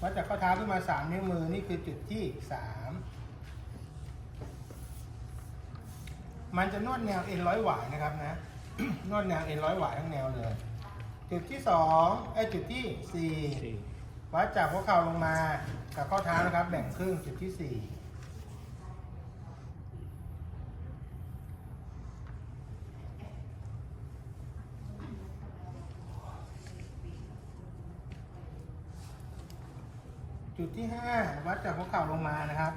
วัดจากข้อเท้าขึ้นมาสามนิ้วมือนี่คือจุดที่สามมันจะนวดแนวเอ็นร้อยหวายนะครับนะ นวดแนวเอ็นร้อยหวายทั้งแนวเลย จุดที่สองไอ้ยจุดที่สี่สี่วัดจากหัวเข่าลงมากับข้อเท้านะครับ แบ่งครึ่งจุดที่สี่ จุดที่ห้าวัดจากหัวเข่าลงมานะครับ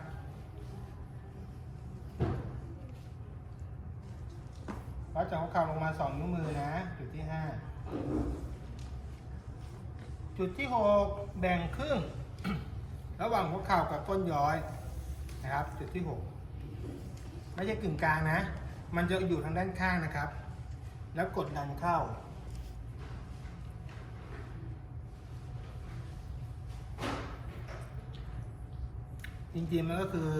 วัดจากหัวเข่าลงมาสองนิ้วมือนะ จุดที่ห้าจุดที่หกแบ่งครึ่ง ระหว่างหัวเข่ากับก้นย้อยนะครับ จุดที่หกไม่ใช่กึ่งกลางนะ มันจะอยู่ทางด้านข้างนะครับ แล้วกดดันเข้า จริงๆมันก็คือ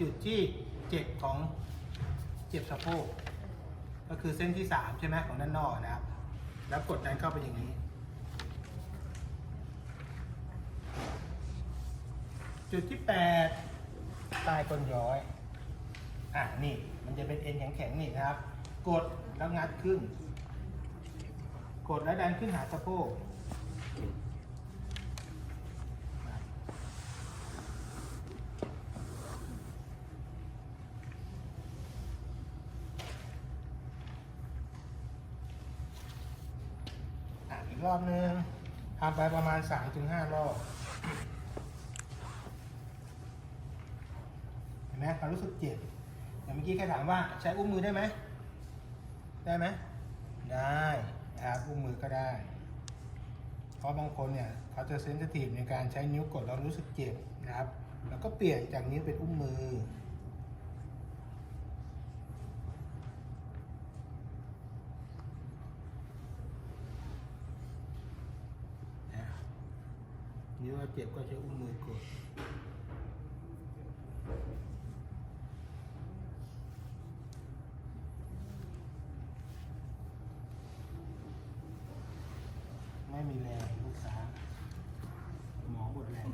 จุดที่เจ็บของเจ็บสะโพกก็คือเส้นที่สามใช่ไหมของด้านนอกนะครับ แล้วกดดันเข้าไปอย่างนี้ จุดที่แปดใต้ก้นย้อย อะนี่มันจะเป็นเอ็นแข็งๆนี่นะครับ กดแล้วงัดขึ้น กดแล้วดันขึ้นหาสะโพก อีกรอบนึงทำไปประมาณ3-5รอบเห็นไหมความรู้สึกเจ็บอย่างเมื่อกี้แค่ถามว่าใช้อุ้งมือได้ไหมได้ไหมได้นะครับอุ้งมือก็ได้ เพราะบางคนเนี่ยเขาจะเซนซิทีฟในการใช้นิ้วกดแล้วรู้สึกเจ็บนะครับ แล้วก็เปลี่ยนจากนิ้วเป็นอุ้งมือ นะ นิ้วเราเจ็บก็ใช้อุ้งมือกดไม่มีแรงลูกค้าหมอบดแรง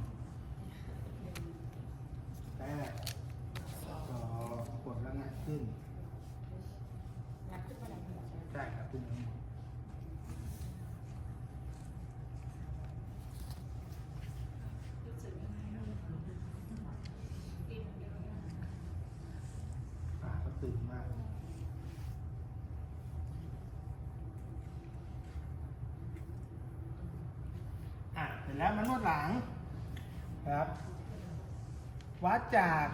แต่ก็กดแล้วงัดขึ้น งัดขึ้นมาแล้วใช่ไหม ใช่ครับขึ้นทั้งหมดปากก็ ตื่นมากอะเสร็จแล้วมันนวดหลังครับ วัดจาก